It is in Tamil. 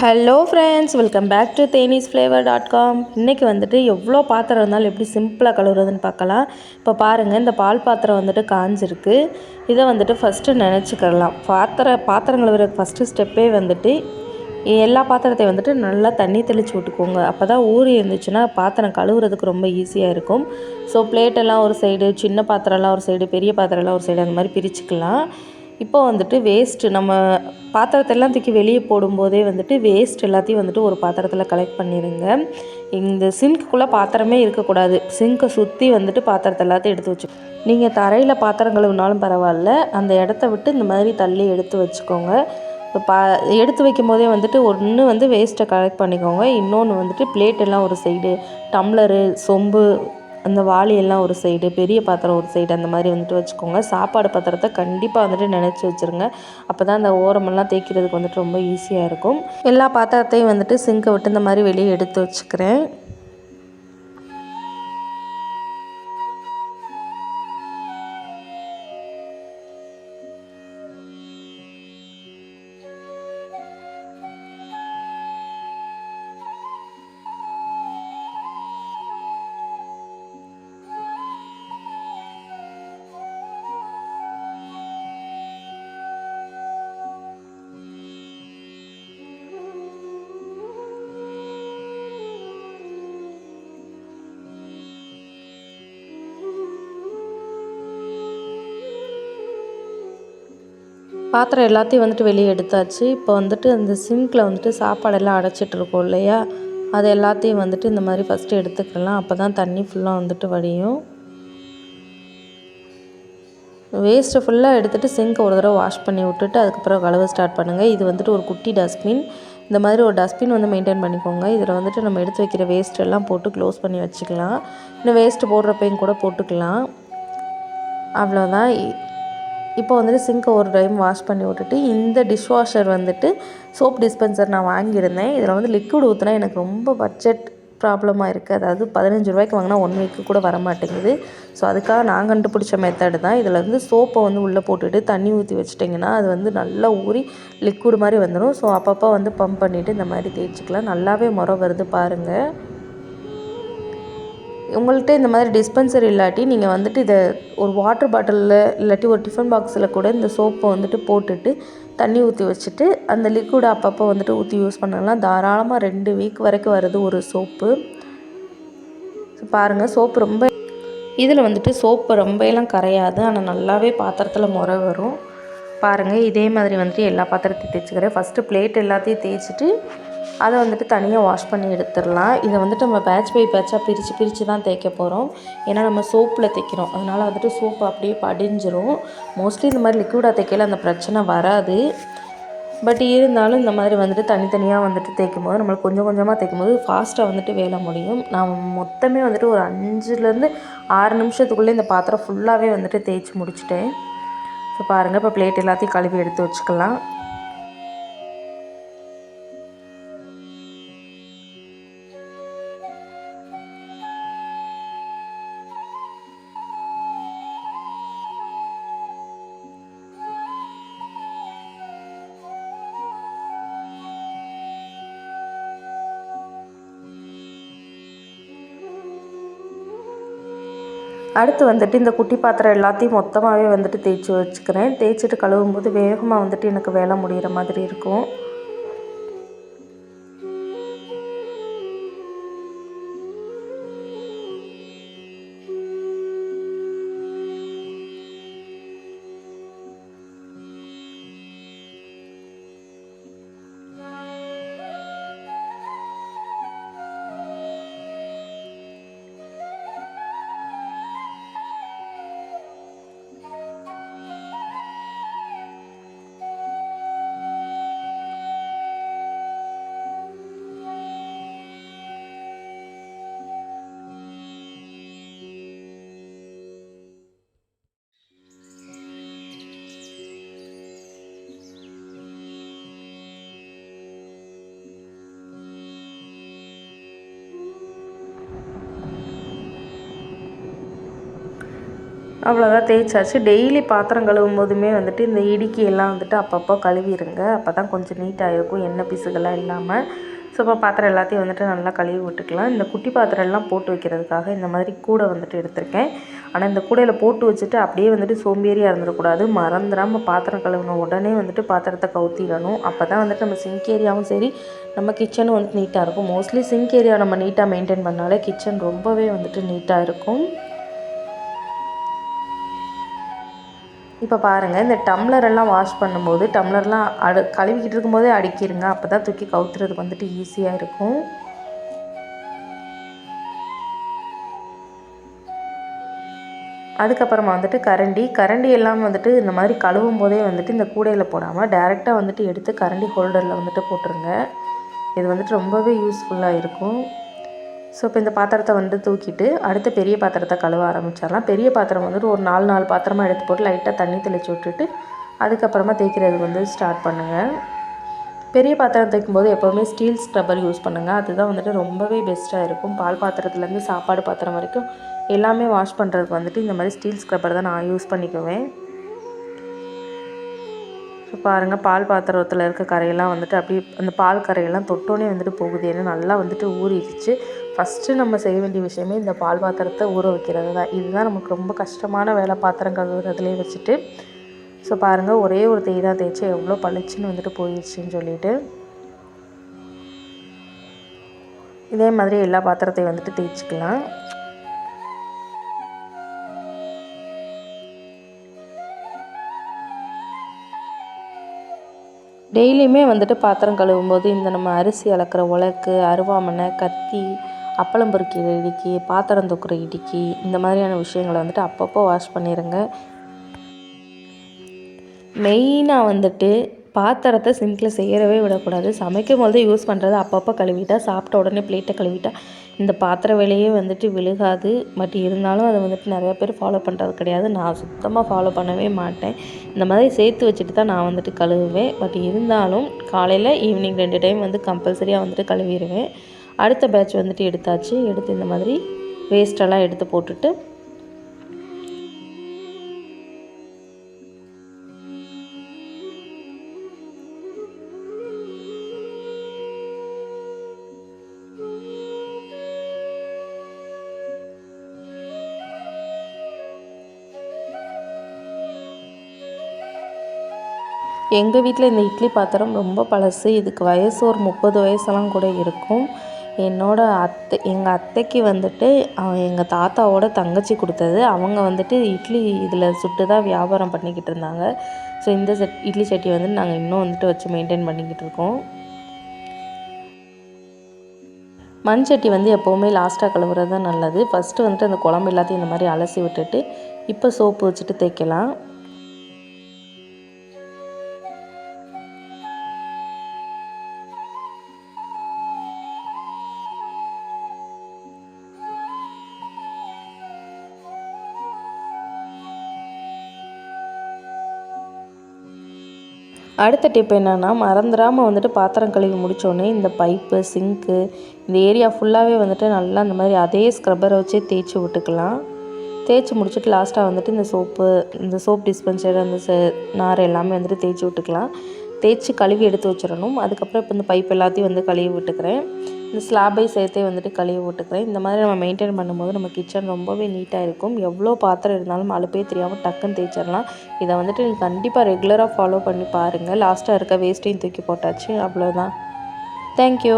Hello friends welcome back to Theni's flavour dot com இன்றைக்கி வந்துட்டு எவ்வளோ பாத்திரம் இருந்தாலும் எப்படி சிம்பிளாக கழுவுறதுன்னு பார்க்கலாம். இப்போ பாருங்கள் இந்த பால் பாத்திரம் வந்துட்டு காஞ்சிருக்கு. இதை வந்துட்டு ஃபஸ்ட்டு நினச்சிக்கிடலாம் பாத்திர பாத்திரம் கழுவுற ஃபஸ்ட்டு ஸ்டெப்பே வந்துட்டு எல்லா பாத்திரத்தையும் வந்துட்டு நல்லா தண்ணி தெளித்து விட்டுக்கோங்க. அப்போ தான் ஊறி இருந்துச்சுன்னா பாத்திரம் கழுவுறதுக்கு ரொம்ப ஈஸியாக இருக்கும். ஸோ பிளேட்டெல்லாம் ஒரு சைடு சின்ன பாத்திரம்லாம் ஒரு சைடு பெரிய பாத்திரம்லாம் ஒரு சைடு அந்த மாதிரி பிரிச்சுக்கலாம். இப்போ வந்துட்டு வேஸ்ட்டு நம்ம பாத்திரத்தெல்லாம் தூக்கி வெளியே போடும்போதே வந்துட்டு வேஸ்ட் எல்லாத்தையும் வந்துட்டு ஒரு பாத்திரத்தில் கலெக்ட் பண்ணிடுங்க இந்த சிங்க்குள்ளே பாத்திரமே இருக்கக்கூடாது. சிங்க்கை சுற்றி வந்துட்டு பாத்திரத்தை எல்லாத்தையும் எடுத்து வச்சு நீங்கள் தரையில் பாத்திரம் கழுவினாலும் பரவாயில்ல. அந்த இடத்த விட்டு இந்த மாதிரி தள்ளி எடுத்து வச்சுக்கோங்க. இப்போ பா எடுத்து வைக்கும் போதே வந்துட்டு ஒன்று வந்து வேஸ்ட்டை கலெக்ட் பண்ணிக்கோங்க. இன்னொன்று வந்துட்டு பிளேட் எல்லாம் ஒரு சைடு டம்ளரு சொம்பு அந்த வாளியெல்லாம் ஒரு சைடு பெரிய பாத்திரம் ஒரு சைடு அந்த மாதிரி வந்துட்டு வச்சுக்கோங்க. சாப்பாடு பாத்திரத்தை கண்டிப்பாக வந்துட்டு நினச்சி வச்சுருங்க. அப்போ தான் அந்த ஓரமெல்லாம் தேய்க்கிறதுக்கு வந்துட்டு ரொம்ப ஈஸியாக இருக்கும். எல்லா பாத்திரத்தையும் வந்துட்டு சிங்கை விட்டு இந்த மாதிரி வெளியே எடுத்து வச்சுக்கிறேன். பாத்திரம் எல்லாத்தையும் வந்துட்டு வெளியே எடுத்தாச்சு. இப்போ வந்துட்டு அந்த சிங்க்கில் வந்துட்டு சாப்பாடெல்லாம் அடைச்சிட்ருக்கோம் இல்லையா? அது எல்லாத்தையும் வந்துட்டு இந்த மாதிரி ஃபஸ்ட்டு எடுத்துக்கலாம். அப்போ தான் தண்ணி ஃபுல்லாக வந்துட்டு வடியும். வேஸ்ட்டை ஃபுல்லாக எடுத்துகிட்டு சிங்க்கை ஒரு தடவை வாஷ் பண்ணி விட்டுட்டு அதுக்கப்புறம் கழுவ ஸ்டார்ட் பண்ணுங்கள் இது வந்துட்டு ஒரு குட்டி டஸ்ட்பின் இந்த மாதிரி ஒரு டஸ்ட்பின் வந்து மெயின்டைன் பண்ணிக்கோங்க. இதில் வந்துட்டு நம்ம எடுத்து வைக்கிற வேஸ்ட் எல்லாம் போட்டு க்ளோஸ் பண்ணி வச்சுக்கலாம். இன்னும் வேஸ்ட்டு போடுறப்பையும் கூட போட்டுக்கலாம். அவ்வளோதான் இப்போ வந்துட்டு சிங்க்கை ஒரு டைம் வாஷ் பண்ணி விட்டுட்டு இந்த டிஷ் வாஷர் வந்துட்டு சோப் டிஸ்பென்சர் நான் வாங்கியிருந்தேன். இதில் வந்து லிக்விட் ஊற்றினா எனக்கு ரொம்ப பட்ஜெட் ப்ராப்ளமாக இருக்குது அதாவது பதினஞ்சு ரூபாய்க்கு வாங்கினா ஒன் வீக்கு கூட வர மாட்டேங்குது ஸோ அதுக்காக நான் கண்டுபிடிச்ச மெத்தடு தான். இதில் வந்து சோப்பை வந்து உள்ளே போட்டுட்டு தண்ணி ஊற்றி வச்சிட்டிங்கன்னா அது வந்து நல்லா ஊறி லிக்விட் மாதிரி வந்துடும் ஸோ அப்பப்போ வந்து பம்ப் பண்ணிவிட்டு இந்த மாதிரி தேய்ச்சிக்கலாம். நல்லாவே முறை வருது பாருங்கள் உங்கள்கிட்ட இந்த மாதிரி டிஸ்பென்சர் இல்லாட்டி நீங்கள் வந்துட்டு இதை ஒரு வாட்டர் பாட்டிலில் இல்லாட்டி ஒரு டிஃபன் பாக்ஸில் கூட இந்த சோப்பை வந்துட்டு போட்டுட்டு தண்ணி ஊற்றி வச்சுட்டு அந்த லிக்விடை அப்பப்போ வந்துட்டு ஊற்றி யூஸ் பண்ணலாம். தாராளமாக ரெண்டு வீக் வரைக்கும் வருது ஒரு சோப்பு பாருங்கள் சோப்பு ரொம்ப இதில் வந்துட்டு சோப்பு ரொம்ப எல்லாம் கரையாது. ஆனால் நல்லாவே பாத்திரத்தில் முறை வரும். பாருங்கள் இதே மாதிரி வந்துட்டு எல்லா பாத்திரத்தையும் தேய்ச்சிக்கிறேன். ஃபஸ்ட்டு பிளேட் எல்லாத்தையும் தேய்ச்சிட்டு அதை வந்துட்டு தனியாக வாஷ் பண்ணி எடுத்துடலாம். இதை வந்துட்டு நம்ம பேட்ச் பை பேட்சாக பிரித்து பிரித்து தான் தேய்க்க போகிறோம் ஏன்னா நம்ம சோப்பில் தைக்கிறோம் அதனால் வந்துட்டு சோப்பு அப்படியே படிஞ்சிரும். மோஸ்ட்லி இந்த மாதிரி லிக்விடாக தைக்கல அந்த பிரச்சனை வராது. பட் இருந்தாலும் இந்த மாதிரி வந்துட்டு தனித்தனியாக வந்துட்டு தேய்க்கும் போது நம்மளுக்கு கொஞ்சம் கொஞ்சமாக தேய்க்கும் போது ஃபாஸ்ட்டாக வந்துட்டு வேலை முடியும். நான் மொத்தமே வந்துட்டு ஒரு அஞ்சுலேருந்து ஆறு நிமிஷத்துக்குள்ளே இந்த பாத்திரம் ஃபுல்லாகவே வந்துட்டு தேய்ச்சி முடிச்சிட்டேன். ஸோ பாருங்கள் இப்போ பிளேட் எல்லாத்தையும் கழுவி எடுத்து வச்சுக்கலாம். அடுத்து வந்துட்டு இந்த குட்டி பாத்திரம் எல்லாத்தையும் மொத்தமாகவே வந்துட்டு தேய்ச்சி வச்சுக்கிறேன். தேய்ச்சிட்டு கழுவும் போது வேகமாக வந்துட்டு எனக்கு வேலை முடிகிற மாதிரி இருக்கும். அவ்வளோதான் தேய்ச்சாச்சு. டெய்லி பாத்திரம் கழுவும் போதுமே வந்துட்டு இந்த இடுக்கி எல்லாம் வந்துட்டு அப்பப்போ கழுவிடுங்க அப்போ தான் கொஞ்சம் நீட்டாக இருக்கும். எண்ணெய் பிசுகெல்லாம் இல்லாமல் ஸோ இப்போ பாத்திரம் எல்லாத்தையும் வந்துட்டு நல்லா கழுவி விட்டுக்கலாம். இந்த குட்டி பாத்திரம்லாம் போட்டு வைக்கிறதுக்காக இந்த மாதிரி கூடை வந்துட்டு எடுத்திருக்கேன். ஆனால் இந்த கூடையில் போட்டு வச்சுட்டு அப்படியே வந்துட்டு சோம்பேறியாக இருந்துடக்கூடாது. மறந்துடாமல் பாத்திரம் கழுவின உடனே வந்துட்டு பாத்திரத்தை கவுத்திடணும். அப்போ தான் வந்துட்டு நம்ம சிங்க் ஏரியாவும் சரி நம்ம கிச்சனும் வந்துட்டு நீட்டாக இருக்கும். மோஸ்ட்லி சிங்க் ஏரியா நம்ம நீட்டாக மெயின்டைன் பண்ணாலே கிச்சன் ரொம்பவே வந்துட்டு நீட்டாக இருக்கும். இப்போ பாருங்கள் இந்த டம்ளரெல்லாம் வாஷ் பண்ணும்போது டம்ளர்லாம் அடு கழுவிக்கிட்டு இருக்கும்போதே அடுக்கிடுங்க அப்போ தான் தூக்கி கவுத்துறதுக்கு வந்துட்டு ஈஸியாக இருக்கும். அதுக்கப்புறமா வந்துட்டு கரண்டி. கரண்டி எல்லாம் வந்துட்டு இந்த மாதிரி கழுவும் போதே வந்துட்டு இந்த கூடையில் போடாமல் டேரெக்டாக வந்துட்டு எடுத்து கரண்டி ஹோல்டரில் வந்துட்டு போட்டுருங்க. இது வந்துட்டு ரொம்பவே யூஸ்ஃபுல்லாக இருக்கும். ஸோ இப்போ இந்த பாத்திரத்தை வந்து தூக்கிட்டு அடுத்து பெரிய பாத்திரத்தை கழுவ ஆரம்பிச்சிடலாம். பெரிய பாத்திரம் வந்துட்டு ஒரு நாலு நாலு பாத்திரமாக எடுத்து போட்டு லைட்டாக தண்ணி தெளித்து விட்டுட்டு அதுக்கப்புறமா தேய்க்கிறது வந்து ஸ்டார்ட் பண்ணுங்கள் பெரிய பாத்திரம் தேய்க்கும் போது எப்போவுமே ஸ்டீல் ஸ்க்ரப்பர் யூஸ் பண்ணுங்கள் அதுதான் வந்துட்டு ரொம்பவே பெஸ்ட்டாக இருக்கும். பால் பாத்திரத்துலேருந்து சாப்பாடு பாத்திரம் வரைக்கும் எல்லாமே வாஷ் பண்ணுறதுக்கு வந்துட்டு இந்த மாதிரி ஸ்டீல் ஸ்க்ரப்பர் தான் நான் யூஸ் பண்ணிக்குவேன். இப்போ பாருங்கள் பால் பாத்திரத்தில் இருக்க கரையெல்லாம் வந்துட்டு அப்படியே அந்த பால் கரையெல்லாம் தொட்டோன்னே வந்துட்டு போகுது. ஏன்னா நல்லா வந்துட்டு ஊறிடுச்சு. ஃபஸ்ட்டு நம்ம செய்ய வேண்டிய விஷயமே இந்த பால் பாத்திரத்தை ஊற வைக்கிறது தான். இதுதான் நமக்கு ரொம்ப கஷ்டமான வேலை பாத்திரம் கழுவுறதுலேயே வச்சுட்டு. ஸோ பாருங்கள் ஒரே ஒரு தேய் தான் தேய்ச்சி எவ்வளோ பளிச்சுன்னு வந்துட்டு போயிடுச்சுன்னு சொல்லிட்டு. இதே மாதிரி எல்லா பாத்திரத்தையும் வந்துட்டு தேய்ச்சிக்கலாம். டெய்லியுமே வந்துட்டு பாத்திரம் கழுவும் போது இந்த நம்ம அரிசி அளக்கிற உலக்கு அருவாமனை கத்தி அப்பளம் பொறுக்கிற இடுக்கி பாத்திரம் தூக்குற இடுக்கி இந்த மாதிரியான விஷயங்களை வந்துட்டு அப்பப்போ வாஷ் பண்ணிடுங்க மெயினாக வந்துட்டு பாத்திரத்தை சிங்கில் செய்யறவே விடக்கூடாது. சமைக்கும் போது யூஸ் பண்ணுறது அப்பப்போ கழுவிட்டா சாப்பிட்ட உடனே பிளேட்டை கழுவிட்டா இந்த பாத்திர வேலையே வந்துட்டு விழுகாது. பட் இருந்தாலும் அதை வந்துட்டு நிறையா பேர் ஃபாலோ பண்ணுறது கிடையாது. நான் சுத்தமாக ஃபாலோ பண்ணவே மாட்டேன். இந்த மாதிரி சேர்த்து வச்சுட்டு தான் நான் வந்துட்டு கழுவுவேன். பட் இருந்தாலும் காலையில் ஈவினிங் ரெண்டு டைம் வந்து கம்பல்சரியாக வந்துட்டு கழுவிடுவேன். அடுத்த பேட்ச் வந்துட்டு எடுத்தாச்சு. எடுத்து இந்த மாதிரி வேஸ்ட்டெல்லாம் எடுத்து போட்டுட்டு எங்கள் வீட்டில் இந்த இட்லி பாத்திரம் ரொம்ப பழசு. இதுக்கு வயசு ஒரு முப்பது வயசெல்லாம் கூட இருக்கும். என்னோடய அத்தை எங்கள் அத்தைக்கு வந்துட்டு எங்கள் தாத்தாவோட தங்கச்சி கொடுத்தது. அவங்க வந்துட்டு இட்லி இதில் சுட்டு தான் வியாபாரம் பண்ணிக்கிட்டு இருந்தாங்க. ஸோ இந்த செட் இட்லி சட்டி வந்துட்டு நாங்கள் இன்னும் வந்துட்டு வச்சு மெயின்டைன் பண்ணிக்கிட்டு இருக்கோம். மண் சட்டி வந்து எப்போவுமே லாஸ்ட்டாக கழுவுறது தான் நல்லது. ஃபஸ்ட்டு வந்துட்டு அந்த குழம்பு எல்லாத்தையும் இந்த மாதிரி அலசி விட்டுட்டு இப்போ சோப்பு வச்சுட்டு தேய்க்கலாம். அடுத்த டிப் என்னென்னா மறந்துடாமல் வந்துட்டு பாத்திரம் கழுவி முடித்தோடனே இந்த பைப்பு சிங்க்கு இந்த ஏரியா ஃபுல்லாகவே வந்துட்டு நல்லா இந்த மாதிரி அதே ஸ்க்ரப்பரை வச்சே தேய்ச்சி விட்டுக்கலாம். தேய்ச்சி முடிச்சுட்டு லாஸ்ட்டாக வந்துட்டு இந்த சோப்பு இந்த சோப் டிஸ்பென்சர் அந்த நார் எல்லாமே வந்துட்டு தேய்ச்சி விட்டுக்கலாம். தேய்ச்சி கழுவி எடுத்து வச்சிடணும். அதுக்கப்புறம் இப்போ இந்த பைப் எல்லாத்தையும் வந்து கழுவி விட்டுக்கிறேன். இந்த ஸ்லாபை சேர்த்தே வந்துட்டு கழுவி விட்டுக்கிறேன் இந்த மாதிரி நம்ம மெயின்டைன் பண்ணும்போது நம்ம கிச்சன் ரொம்பவே நீட்டாக இருக்கும். எவ்வளோ பாத்திரம் இருந்தாலும் அழுப்பே தெரியாமல் டக்குன்னு தேய்ச்சிடலாம். இதை வந்துட்டு நீங்கள் கண்டிப்பாக ரெகுலராக ஃபாலோ பண்ணி பாருங்கள் லாஸ்ட்டாக இருக்க வேஸ்ட்டையும் தூக்கி போட்டாச்சு. அவ்வளோதான் தேங்க்யூ